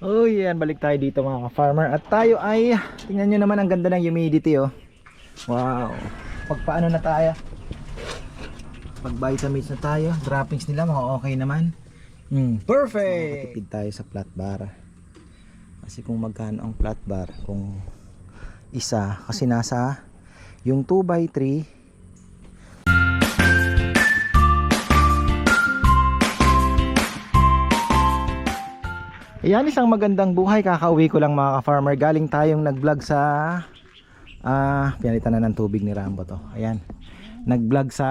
Oh yan, balik tayo dito mga ka-farmer. At tayo ay, tingnan nyo naman ang ganda ng humidity oh. Wow. Pagpaano na tayo? Pag vitamins na tayo, droppings nila mga okay naman. Hmm, Perfect! Tipid tayo sa flat bar. Kasi kung magkano ang flat bar Kung isa, kasi nasa yung 2x3 Ayan, isang magandang buhay. Kakauwi ko lang mga ka-farmer. Galing tayong nag-vlog sa... Ah, pinalitan na ng tubig ni Rambo to. Ayan. Nag-vlog sa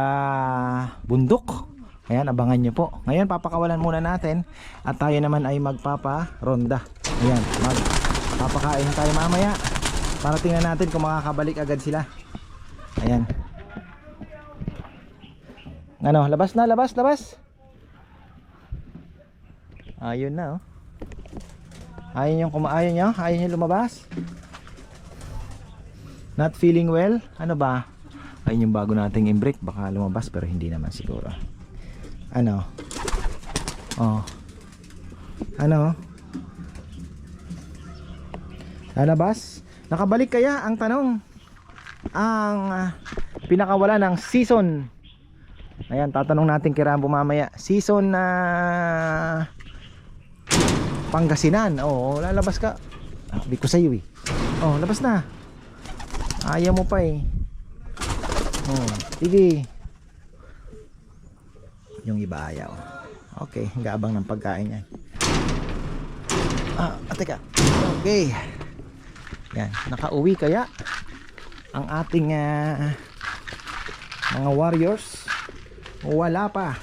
bundok. Ayan, abangan nyo po. Ngayon, papakawalan muna natin. At tayo naman ay magpapa-ronda. Ayan, magpapakain tayo mamaya. Para tingnan natin kung makakabalik agad sila. Ayan. Ano, labas na, labas, labas. Ayun na, oh. Ayaw nyo kumaayon nyo? Ayaw nyo lumabas? Not feeling well? Ano ba? Ayun yung bago nating imbrake Baka lumabas pero hindi naman siguro Ano? Oh Ano? Lalabas? Nakabalik kaya ang tanong Ang ah, Pinakawala ng season Ayan, tatanong natin kay Rambo mamaya Season na Pangasinan. Oo, lalabas ka. Sabi ko sa iyo eh. Oh, labas na. Ayaw mo pa eh. Oh, sige. Yung iba ayaw. Okay, gabang ng pagkain yan. Ah, ah, teka. Okay. Yan, nakauwi kaya ang ating ah, mga warriors. Wala pa.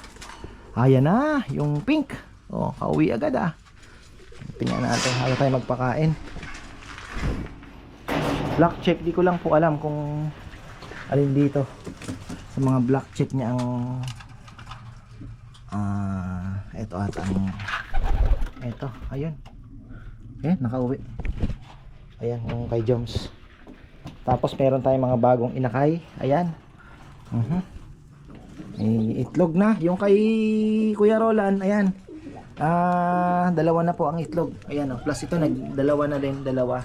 Ayan na, yung pink. Oh, kauwi agad ah. Tingnan natin, halo tayo magpakain. Black check, di ko lang po alam kung alin dito. Sa mga black check niya ang ah, eto at ang eto, ayun. Eh, nakauwi. Ayan, yung kay Joms. Tapos meron tayong mga bagong inakay. Ayan. Mhm. May itlog na. Yung kay Kuya Roland, ayan. Ah, dalawa na po ang itlog. Ayan oh, plus ito nagdalawa na din, dalawa.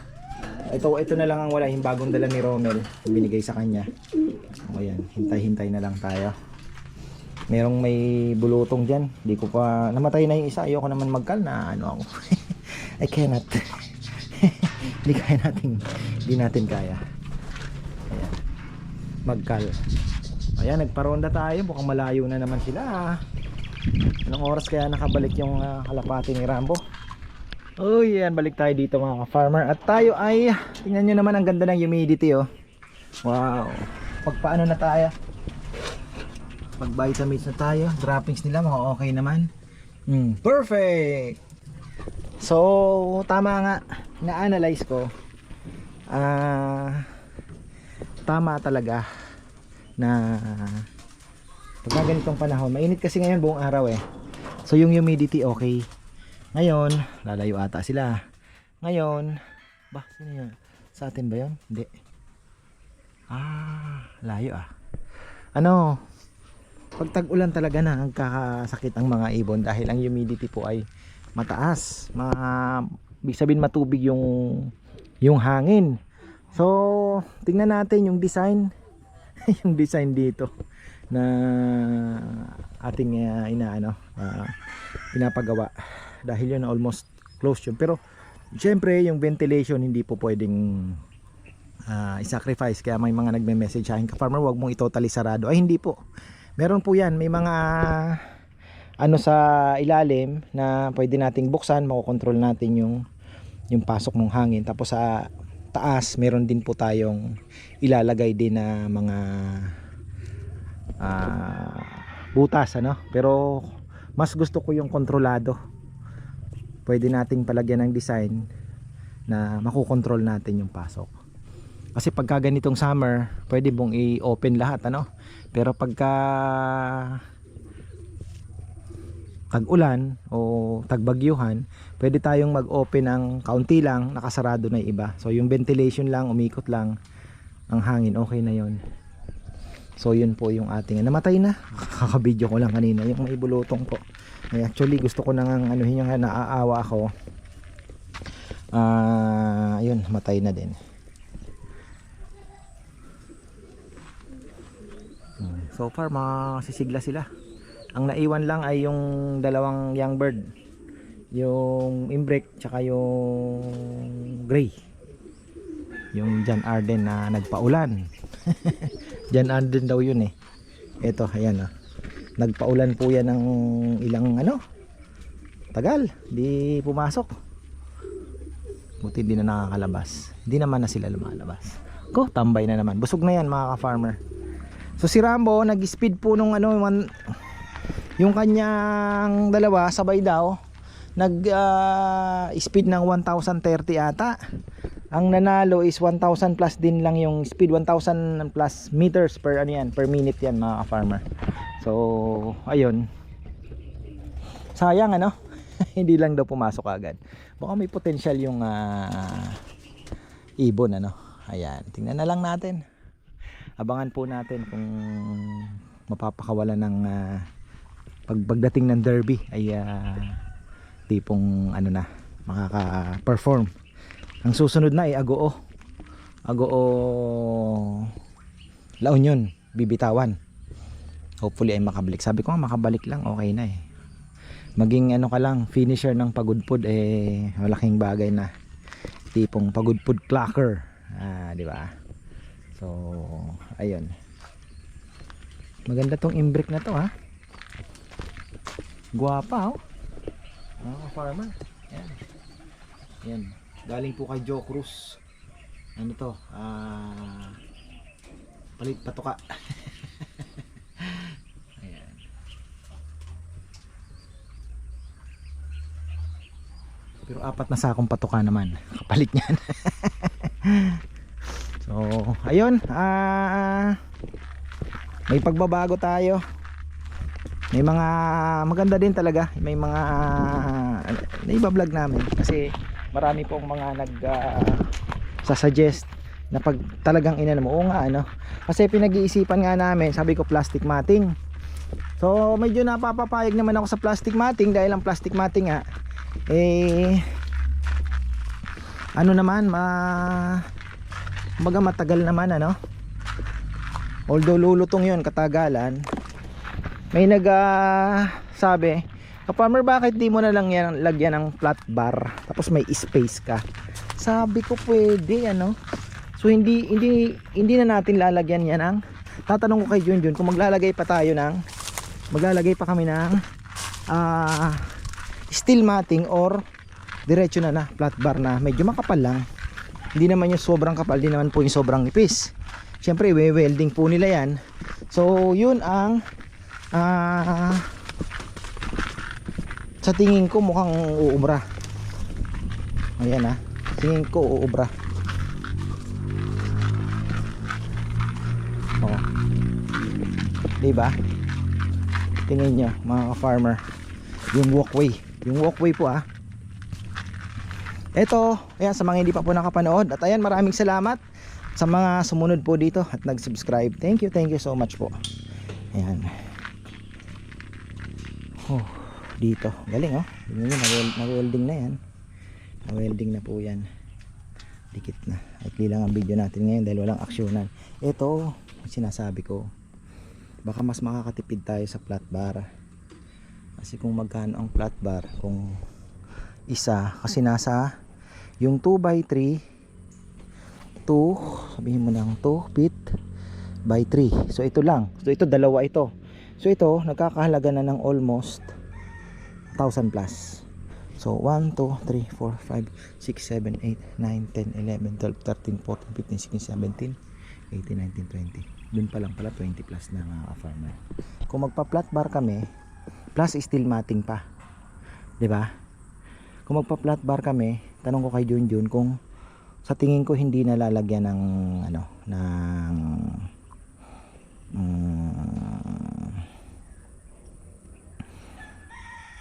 Ito ito na lang ang wala, yung bagong dala ni Romel, binigay sa kanya. O ayan, hintay-hintay na lang tayo. Merong may bulutong diyan. Di ko pa namatay na yung isa. Ayoko naman magkal na ano ako. I cannot. Hindi kaya natin, hindi natin kaya. Ayan. Magkal. Ayan, nagparonda tayo. Mukhang malayo na naman sila. ah. Anong oras kaya nakabalik yung uh, kalapati ni Rambo? Oh yan, balik tayo dito mga ka-farmer. At tayo ay, tingnan nyo naman ang ganda ng humidity oh. Wow. Pagpaano na tayo? Pag vitamins na tayo. Droppings nila mga okay naman. Hmm, Perfect! So, tama nga. Na-analyze ko. Ah Tama talaga Na pag mga ganitong panahon, mainit kasi ngayon buong araw eh. So yung humidity okay. Ngayon, lalayo ata sila. Ngayon, ba, sino yun? Sa atin ba yun? Hindi. Ah, layo ah. Ano, pag tag-ulan talaga na ang kakasakit ang mga ibon dahil ang humidity po ay mataas. Ma, ibig sabihin matubig yung yung hangin. So, tingnan natin yung design. yung design dito na ating uh, inaano uh, pinapagawa. Dahil yun almost close yun. Pero syempre yung ventilation hindi po pwedeng uh, i-sacrifice. Kaya may mga nagme-message sa akin farmer wag mong i-totally sarado. Ay hindi po. Meron po yan. May mga ano sa ilalim na pwede nating buksan. Makokontrol natin yung yung pasok ng hangin. Tapos sa taas meron din po tayong ilalagay din na mga ah, butas ano? Pero mas gusto ko yung kontrolado. Pwede nating palagyan ng design na makukontrol natin yung pasok. Kasi pagka ganitong summer pwede bong i-open lahat ano? Pero pagka tag-ulan o tagbagyuhan pwede tayong mag-open ng kaunti lang nakasarado na iba. So yung ventilation lang umikot lang ang hangin okay na yon So yun po yung ating namatay na. Kakabidyo ko lang kanina yung may bulutong po. Ay, actually gusto ko nang anuhin yung naaawa ako. ah yun matay na din so far masisigla sila ang naiwan lang ay yung dalawang young bird yung imbrek tsaka yung gray yung John Arden na nagpaulan. John Arden daw yun eh. Eto ayan oh. nagpaulan po yan ng ilang ano? Tagal. Di pumasok. Buti hindi na nakakalabas. Hindi naman na sila lumalabas. Ko tambay na naman. Busog na yan mga ka-farmer. So si Rambo nag speed po nung ano one, yung kanyang dalawa sabay daw nag ah, speed ng 1030 ata ang nanalo is 1000 plus din lang yung speed 1000 plus meters per ano yan per minute yan mga farmer so ayun. Sayang ano? Hindi lang daw pumasok agad. Baka may potential yung ah, ibon ano? Ayan tingnan na lang natin. Abangan po natin kung mapapakawalan ng pag pagdating ng derby ay ah, tipong ano na makaka-perform ang susunod na ay Agoo. Agoo La Union bibitawan. Hopefully ay makabalik. Sabi ko nga makabalik lang okay na eh. Maging ano ka lang finisher ng pagudpod eh malaking bagay na. Tipong pagudpod clocker. Ah di ba? So ayun. Maganda tong imbrick na to ha? Guwapa oh. Mga farmer. Yan yan galing po kay Joe Cruz. Ano to? Ah palit patuka. Ayan. Pero apat na sakong patuka naman. Kapalit niyan. So ayun ah may pagbabago tayo. May mga maganda din talaga. May mga ano, naibablog namin. Kasi marami pong mga nag ah, sasuggest na pag talagang inano mo. Nga ano? Kasi pinag-iisipan nga namin sabi ko plastic matting. So medyo napapapayag naman ako sa plastic matting dahil ang plastic matting nga eh ano naman ma baga matagal naman ano? Although lulutong yun katagalan. May nag ah, sabi Kaparmer bakit di mo na lang yan lagyan ng flat bar? Tapos may space ka. Sabi ko pwede ano? So hindi hindi hindi na natin lalagyan yan ang tatanong ko kay Junjun kung maglalagay pa tayo ng maglalagay pa kami ng ah steel matting or diretso na na flat bar na. Medyo makapal lang. Hindi naman yung sobrang kapal hindi naman po yung sobrang nipis. Syempre we-welding po nila yan. So yun ang ah sa tingin ko mukhang uubra. Ayan ah. Tingin ko uubra. Oh diba? Tingin nyo mga farmer yung walkway. Yung walkway po ah. Eto ayan sa mga hindi pa po nakapanood at ayan maraming salamat sa mga sumunod po dito at nag-subscribe. Thank you thank you so much po. Ayan. Oh dito. Galing oh. Nag- nag-welding na yan. Nag-welding na po yan. Dikit na. At lang ang video natin ngayon dahil walang aksyonan. Ito sinasabi ko baka mas makakatipid tayo sa flat bar. Kasi kung magkano ang flat bar kung isa kasi nasa yung 2x3 2 sabihin mo ng 2 feet by 3 so ito lang. So ito dalawa ito. So ito nagkakahalaga na ng almost 1000 plus. So 1, 2, 3, 4, 5 6, 7, 8, 9, 10, 11, 12, 13, 14, 15, 16, 17 18, 19, 20 dun pa lang pala 20 plus na mga farmer. Kung magpa flat bar kami plus steel matting pa. 'di ba? Kung magpa flat bar kami tanong ko kay Junjun kung sa tingin ko hindi na lalagyan ng ano ng mm,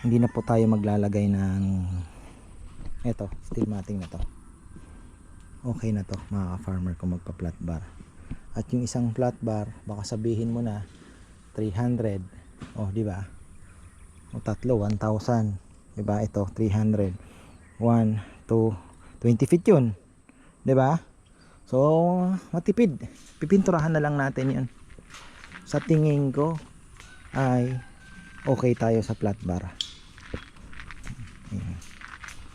hindi na po tayo maglalagay ng eto steel matting na to okay na to mga farmer kung magpa flat bar at yung isang flat bar baka sabihin mo na 300 oh di ba o tatlo 1000 di ba ito 300 1 2 20 feet yun. 'Di ba? So, matipid. Pipinturahan na lang natin 'yon. Sa tingin ko ay okay tayo sa flat bar. Ayan.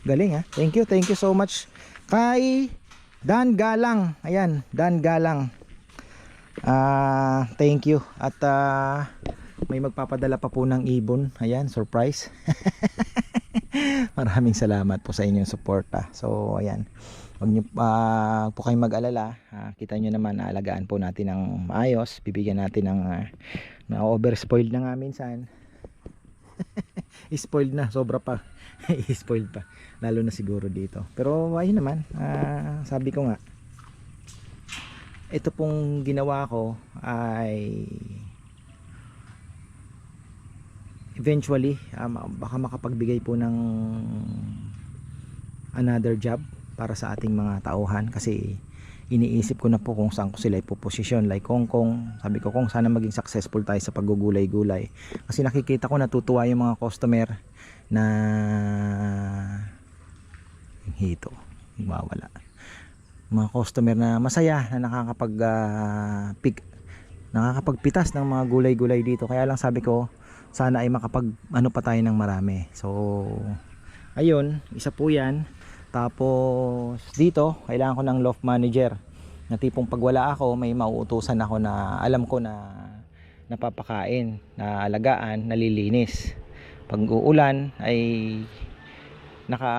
Galing ha. Thank you, thank you so much kay Dan Galang. Ayan, Dan Galang. Ah, thank you. At ah, may magpapadala pa po ng ibon. Ayan, surprise. Maraming salamat po sa inyong suporta. So, ayan. Huwag niyo ah, po kayong mag-alala. Ah, kita niyo naman, aalagaan po natin ng maayos. Bibigyan natin ng ah, na overspoiled na nga minsan. Spoiled na, sobra pa. Spoiled pa. Lalo na siguro dito. Pero ayun naman, ah, sabi ko nga, ito pong ginawa ko ay eventually ma- baka makapagbigay po ng another job para sa ating mga tauhan kasi iniisip ko na po kung saan ko sila ipoposisyon like Hong Kong sabi ko kung sana maging successful tayo sa paggugulay-gulay kasi nakikita ko natutuwa yung mga customer na yung hito mawala mga customer na masaya na nakakapag ah, pick nakakapagpitas ng mga gulay-gulay dito. Kaya lang sabi ko sana ay makapag ano pa tayo ng marami. So ayun isa po yan. Tapos dito kailangan ko ng loft manager na tipong pag wala ako may mauutusan ako na alam ko na napapakain na alagaan nalilinis pag uulan ay naka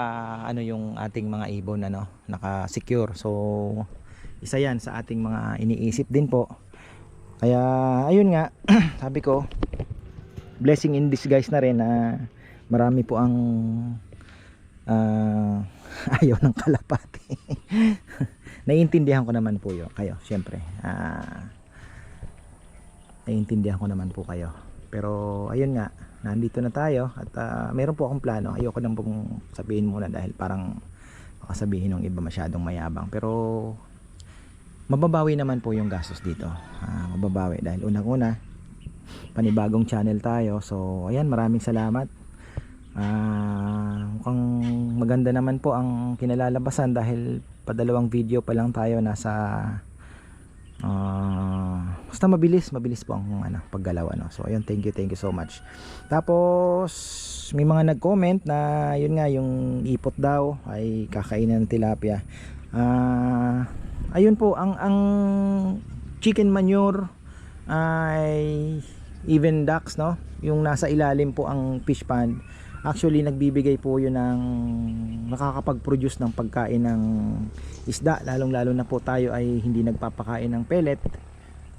ano yung ating mga ibon ano naka secure so isa yan sa ating mga iniisip din po. Kaya ayun nga sabi ko blessing in disguise na rin na marami po ang ah, ayaw ng kalapati. Naiintindihan ko naman po yun kayo syempre. Ah naiintindihan ko naman po kayo. Pero ayun nga nandito na tayo at ah, meron po akong plano. Ayoko nang pong sabihin muna dahil parang baka sabihin ng iba masyadong mayabang. Pero mababawi naman po yung gastos dito. Ah, mababawi dahil unang una panibagong channel tayo. So ayan maraming salamat. Ah, mukhang maganda naman po ang kinalalabasan dahil padalawang video pa lang tayo nasa ah, basta mabilis mabilis po ang ano, paggalaw ano. so ayun thank you thank you so much. Tapos may mga nag-comment na yun nga yung ipot daw ay kakainin ng tilapia. Ah, ayun po ang ang chicken manure ay even ducks no? Yung nasa ilalim po ang fish pond. Actually nagbibigay po yun ng nakakapag-produce ng pagkain ng isda. Lalong lalo na po tayo ay hindi nagpapakain ng pellet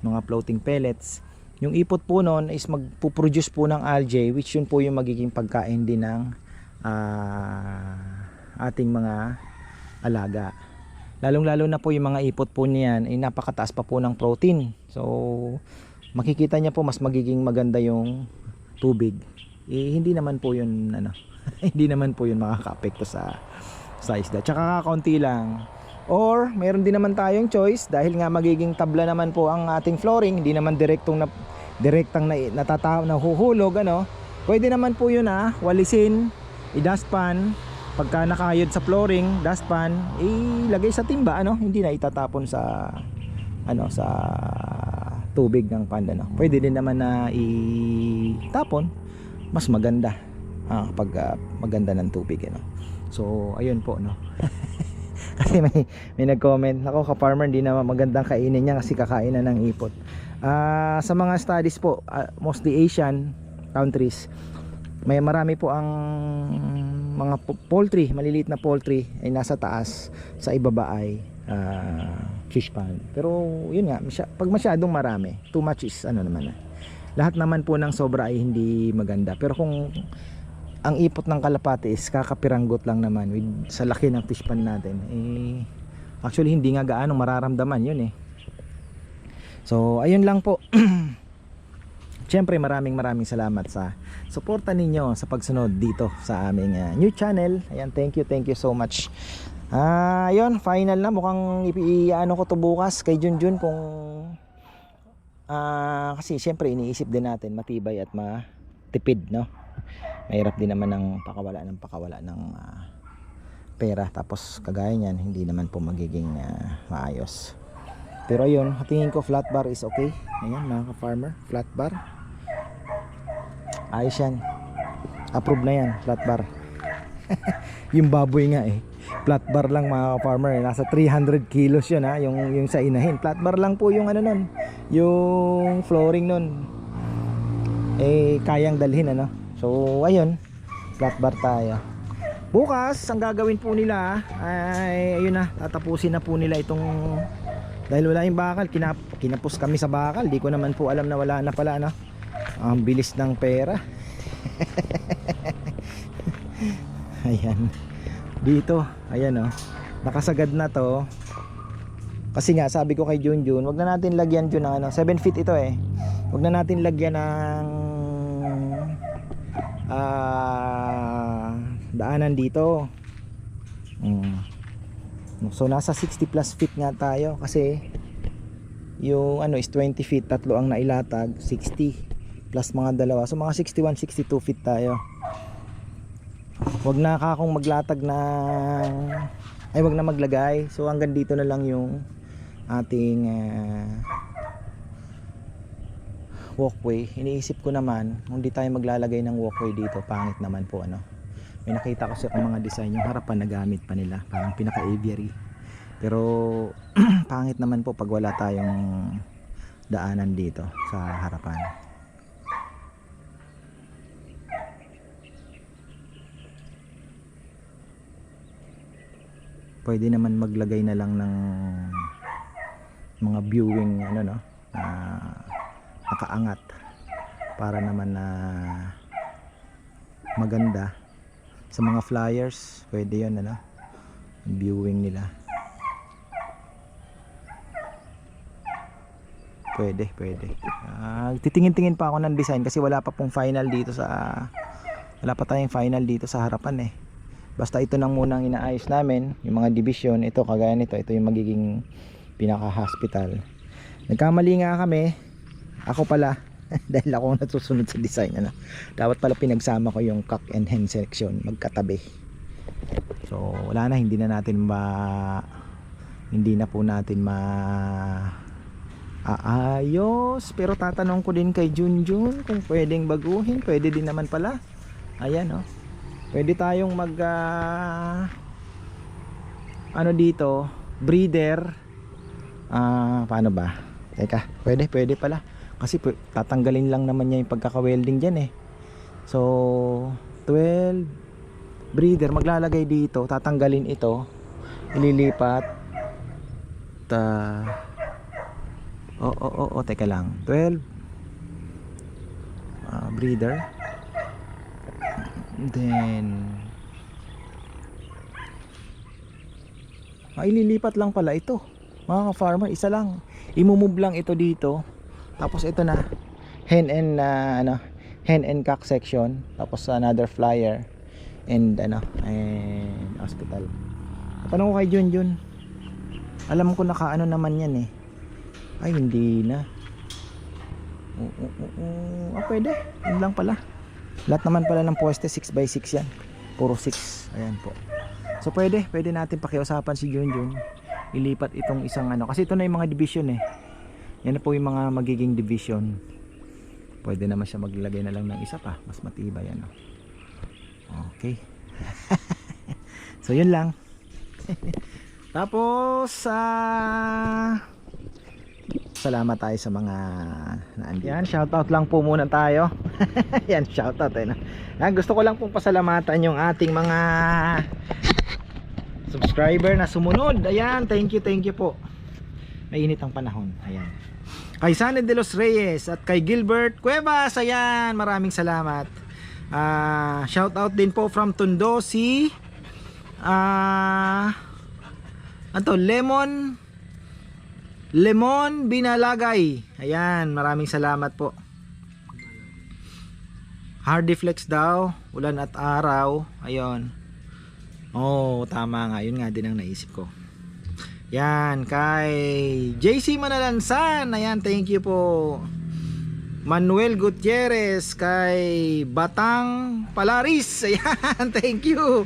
mga floating pellets. Yung ipot po nun is magpuproduce po ng algae which yun po yung magiging pagkain din ng ah, ating mga alaga. Lalong lalo na po yung mga ipot po niyan ay napakataas pa po ng protein. So makikita niya po mas magiging maganda yung tubig. Eh, hindi naman po yun ano hindi naman po yun makakaapekto sa sa isda. Tsaka kaunti lang or meron din naman tayong choice dahil nga magiging tabla naman po ang ating flooring hindi naman direktong na direktang na natataw nahuhulog ano? Pwede naman po yun ah. Walisin i-dustpan. Pagka nakayod sa flooring dustpan ilagay sa timba ano? Hindi na itatapon sa ano sa tubig ng panda no pwede din naman na itapon. Mas maganda ah, pag ah, maganda ng tubig ano? So ayun po no kasi may may nag-comment ako ka farmer hindi na magandang kainin niya kasi kakain na ng ipot. Ah, sa mga studies po ah, mostly Asian countries may marami po ang mga po- poultry maliliit na poultry ay nasa taas sa ibaba ay ah, fish pond. Pero yun nga masya- pag masyadong marami too much is ano naman ah. lahat naman po ng sobra ay hindi maganda. Pero kung ang ipot ng kalapati is kakapiranggot lang naman with sa laki ng fish pond natin eh actually hindi nga gaano mararamdaman yun eh so ayun lang po Siyempre maraming maraming salamat sa suporta ninyo sa pagsunod dito sa aming ah, new channel. Ayan, thank you, thank you so much. Ah, ayun, final na mukhang iano ko to bukas kay Junjun kung ah kasi siyempre iniisip din natin matibay at matipid, no? Mahirap din naman ng pakawala ng pakawala ng ah, pera. Tapos kagaya niyan hindi naman po magiging ah, maayos. Pero ayun tingin ko flat bar is okay. Ayan mga ka-farmer flat bar. Ayos yan. Approve na yan flat bar. Yung baboy nga eh. Flat bar lang mga farmer nasa 300 kilos yun ha yung, yung sa inahin. Flat bar lang po yung ano nun yung flooring nun. Eh kayang dalhin ano so ayun. Flat bar tayo. Bukas ang gagawin po nila ay ayun na tatapusin na po nila itong dahil wala yung bakal kinap, kinapos kami sa bakal. Di ko naman po alam na wala na pala no? Ang bilis ng pera. Ayan. Dito ayan oh nakasagad na to. Kasi nga sabi ko kay Junjun wag na natin lagyan Jun ng ano 7 feet ito eh. Wag na natin lagyan ng ah daanan dito. Mm. so nasa 60 plus feet nga tayo kasi yung ano is 20 feet tatlo ang nailatag 60 plus mga dalawa. So mga 61 62 feet tayo. Wag na kakong maglatag na ay wag na maglagay. So hanggang dito na lang yung ating ah, walkway iniisip ko naman kung di tayo maglalagay ng walkway dito pangit naman po ano. May nakita kasi akong mga design yung harapan na gamit pa nila parang pinaka aviary pero pangit naman po pag wala tayong daanan dito sa harapan. Pwede naman maglagay na lang ng mga viewing ano no na nakaangat para naman na maganda. Sa mga flyers pwede yun ano? Viewing nila. Pwede pwede. Ah, titingin-tingin pa ako ng design kasi wala pa pong final dito sa wala pa tayong final dito sa harapan eh. Basta ito nang munang inaayos namin yung mga division ito kagaya nito ito yung magiging pinaka hospital nagkamali nga kami ako pala dahil ako ang natusunod sa design ano. dapat pala pinagsama ko yung cock and hen section magkatabi. So wala na hindi na natin ma hindi na po natin ma aayos. Pero tatanong ko din kay Junjun kung pwedeng baguhin. Pwede din naman pala. Ayan oh. Pwede tayong mag ah, ano dito? Breeder. Ah paano ba? Teka pwede pwede pala kasi tatanggalin lang naman niya yung pagkaka-welding dyan eh. So 12 breeder maglalagay dito tatanggalin ito ililipat ta oh oh oh, oh teka lang 12 ah, breeder then ah, ililipat lang pala ito mga farmer isa lang imumove lang ito dito tapos ito na hen and ah, ano hen and cock section. Tapos another flyer and ano and hospital. Tanong ko kay Jun Jun alam ko nakaano naman yan eh. Ay hindi na. Oo, oo, oo. ah pwede. Yun lang pala. Lahat naman pala ng poste 6x6 yan. Puro 6 ayan po. So pwede. Pwede natin pakiusapan si Jun Jun ilipat itong isang ano. Kasi ito na yung mga division eh yan na po yung mga magiging division. Pwede naman siya maglagay na lang ng isa pa. Mas matibay ano. Okay. So yun lang. Tapos sa salamat tayo sa mga naandito. Yan shoutout lang po muna tayo. Yan shoutout eh, no? Yan, gusto ko lang pong pasalamatan yung ating mga subscriber na sumunod. Ayan thank you thank you po. Mainit ang panahon. Ayan kay Saned de los Reyes at kay Gilbert Cuevas. Ayan maraming salamat. Ah, shout out din po from Tondo si ah ano Lemon Lemon Binalagay. Ayan maraming salamat po. Hardy Flex daw ulan at araw. Ayun Oh, tama nga. Yun nga din ang naisip ko. Yan, kay JC Manalansan. Ayan, thank you po. Manuel Gutierrez kay Batang Palaris. Ayan, thank you.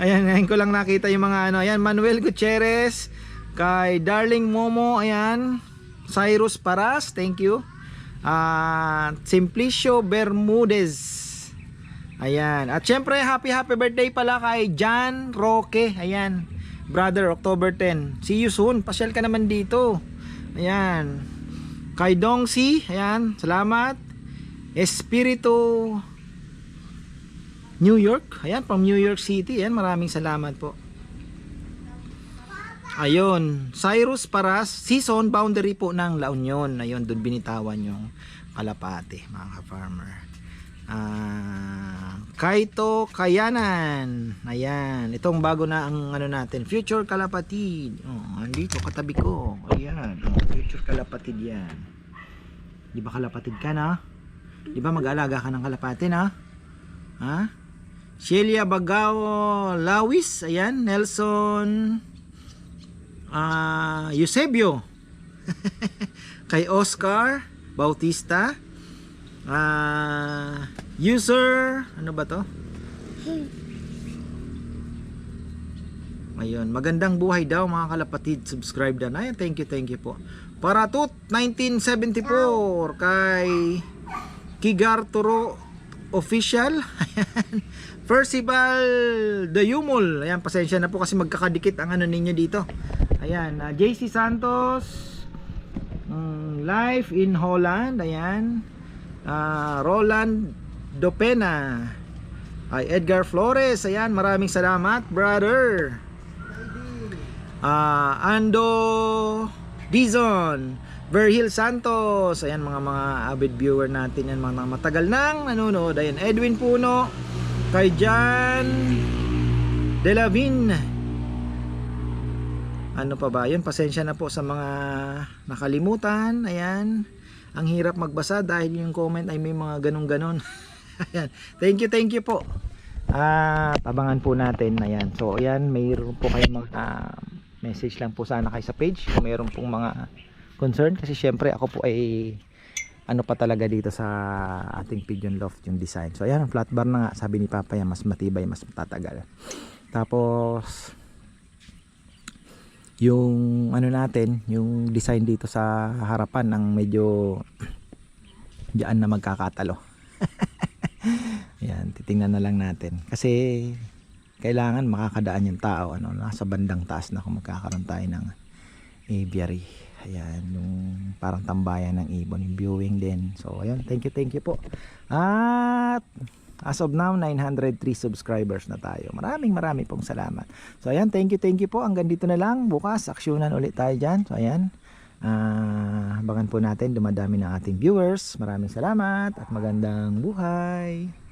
Ayan, ngayon ko lang nakita yung mga ano. Ayan, Manuel Gutierrez. Kay Darling Momo. Ayan. Cyrus Paras. Thank you. Ah, Simplicio Bermudez. Ayan. At syempre, happy happy birthday pala kay John Roque. Ayan. Brother, October 10. See you soon. Pasyal ka naman dito. Ayan. Kay Dongsi. Ayan. Salamat. Espiritu New York. Ayan, from New York City. Ayan, maraming salamat po. Ayun, Cyrus Paras, season boundary po ng La Union. Ayun, doon binitawan yung kalapate, mga ka-farmer. Ah, Kaito Kayanan. Ayan, itong bago na ang ano natin, Future Kalapatid. Oh, andito katabi ko. Ayan, oh, Future Kalapatid 'yan. Di ba kalapatid ka na? Di ba mag-alaga ka ng kalapate na? Ha? Shelia Bagao Lawis, ayan, Nelson ah Eusebio. Kay Oscar Bautista. Ah, user, ano ba 'to? Ayun, magandang buhay daw mga kalapatid. Subscribe na. Ayun, thank you, thank you po. Paratut 1974 kay Kigarturo official. Ayan. Percival de Yumul. Ayan, pasensya na po kasi magkakadikit ang ano ninyo dito. Ayan, ah, JC Santos. mm, live in Holland. Ayan. Ah, Roland Dopena. Ay Edgar Flores. Ayan, maraming salamat, brother. Ah, Ando Dizon. Verhil Santos. Ayan mga mga avid viewer natin yan mga matagal nang nanonood. Ayan Edwin Puno. Kay Jan Delavin. Ano pa ba? Yun, pasensya na po sa mga nakalimutan. Ayan. Ang hirap magbasa dahil yung comment ay may mga ganun-ganon. Ayan. Thank you, thank you po. At abangan po natin. Ayan. So, ayan, mayroon po kayong mga ah, message lang po sana kayo sa page kung mayroon pong mga concern kasi syempre ako po ay ano pa talaga dito sa ating pigeon loft yung design. So ayan, flat bar na nga sabi ni Papa mas matibay, mas matatagal. Tapos yung ano natin, yung design dito sa harapan ng medyo diyan na magkakatalo. Yan, titingnan na lang natin. Kasi kailangan makakadaan yung tao ano, nasa bandang taas na kung magkakaroon tayo ng aviary. Ayan, yung parang tambayan ng ibon, yung viewing din. So, ayan, thank you, thank you po. At as of now, 903 subscribers na tayo. Maraming maraming pong salamat. So, ayan, thank you, thank you po. Hanggang dito na lang. Bukas, aksyonan ulit tayo dyan. So, ayan. Ah, abangan po natin dumadami ng ating viewers. Maraming salamat at magandang buhay.